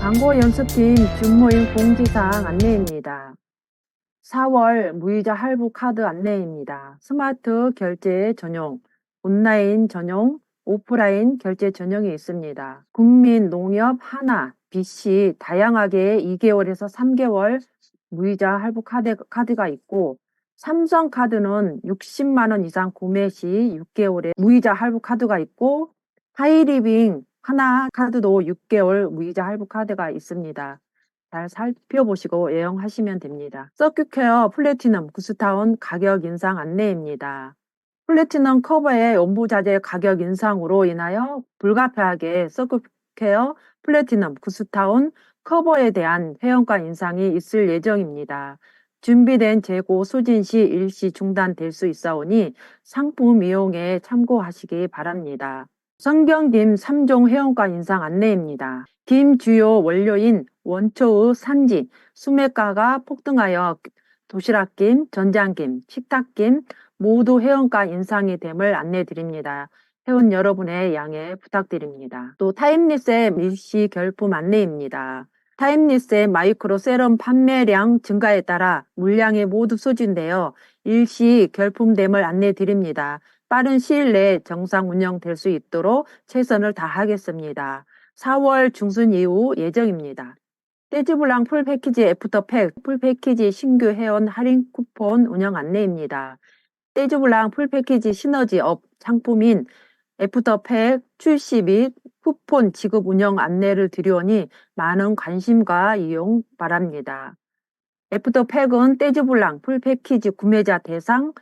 광고 연습팀 준모임 공지사항 안내입니다. 4월 무이자 할부 카드 안내입니다. 스마트 결제 전용, 온라인 전용, 오프라인 결제 전용이 있습니다. 국민 농협 하나, BC 다양하게 2개월에서 3개월 무이자 할부 카드, 카드가 있고 삼성 카드는 60만 원 이상 구매 시 6개월에 무이자 할부 카드가 있고 하이리빙 하나 카드도 6개월 무이자 할부 카드가 있습니다. 잘 살펴보시고 애용하시면 됩니다. 서큐케어 플래티넘 구스타운 가격 인상 안내입니다. 플래티넘 커버의 온부자재 가격 인상으로 인하여 불가피하게 서큐케어 플래티넘 구스타운 커버에 대한 회원가 인상이 있을 예정입니다. 준비된 재고 소진 시 일시 중단될 수 있사오니 상품 이용에 참고하시기 바랍니다. 성경김 3종 회원가 인상 안내입니다. 김 주요 원료인 원초의 산지, 수매가가 폭등하여 도시락김, 전장김, 식탁김 모두 회원가 인상이 됨을 안내드립니다. 회원 여러분의 양해 부탁드립니다. 또 타임리스의 밀시 결품 안내입니다. 타임리스의 마이크로 세럼 판매량 증가에 따라 물량이 모두 소진되어 일시 결품됨을 안내드립니다. 빠른 시일 내에 정상 운영될 수 있도록 최선을 다하겠습니다. 4월 중순 이후 예정입니다. 떼즈블랑 풀 패키지 애프터팩 풀 패키지 신규 회원 할인 쿠폰 운영 안내입니다. 떼즈블랑 풀 패키지 시너지 업 상품인 애프터팩 출시 및 쿠폰 지급 운영 안내를 드리오니 많은 관심과 이용 바랍니다. 애프터팩은 떼즈블랑 풀 패키지 구매자 대상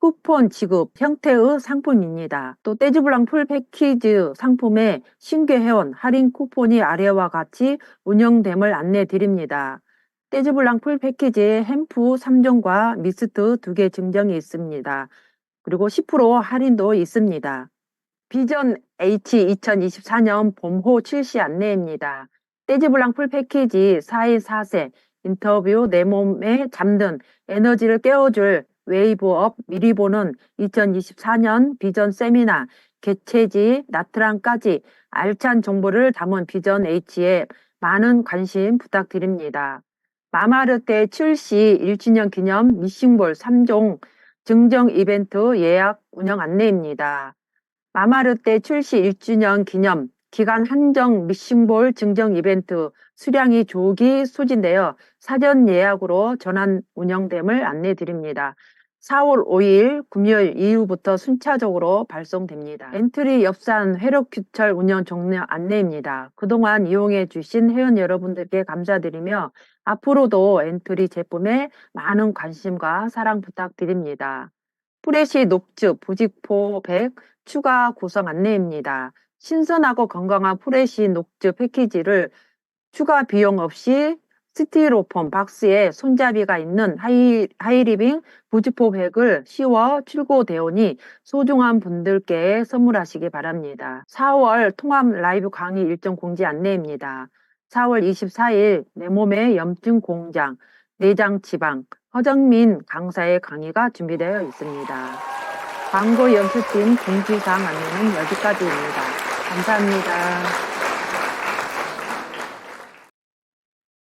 쿠폰 지급 형태의 상품입니다. 또 떼즈블랑 풀 패키지 상품의 신규 회원 할인 쿠폰이 아래와 같이 운영됨을 안내 드립니다. 떼즈블랑 풀 패키지에 햄프 3종과 미스트 2개 증정이 있습니다. 그리고 10% 할인도 있습니다. 비전 H 2024년 봄호 출시 안내입니다. 떼즈블랑 풀 패키지 4인 4세 인터뷰 내 몸에 잠든 에너지를 깨워줄 웨이브업 미리 보는 2024년 비전 세미나 개최지 나트랑까지 알찬 정보를 담은 비전 H에 많은 관심 부탁드립니다. 마마르테 출시 1주년 기념 미싱볼 3종 증정 이벤트 예약 운영 안내입니다. 마마르테 출시 1주년 기념 기간 한정 미싱볼 증정 이벤트 수량이 조기 소진되어 사전 예약으로 전환 운영됨을 안내 드립니다. 4월 5일 금요일 이후부터 순차적으로 발송됩니다. 엔트리 엽산 회력 규철 운영 종료 안내입니다. 그동안 이용해 주신 회원 여러분들께 감사드리며 앞으로도 엔트리 제품에 많은 관심과 사랑 부탁드립니다. 프레시 녹즙 부직포 100 추가 구성 안내입니다. 신선하고 건강한 프레시 녹즙 패키지를 추가 비용 없이 스티로폼 박스에 손잡이가 있는 하이, 하이리빙 부지포 백을 씌워 출고되오니 소중한 분들께 선물하시기 바랍니다. 4월 통합 라이브 강의 일정 공지 안내입니다. 4월 24일 내 몸의 염증 공장, 내장 지방, 허정민 강사의 강의가 준비되어 있습니다. 광고 연수팀 공지사항 안내는 여기까지입니다. 감사합니다.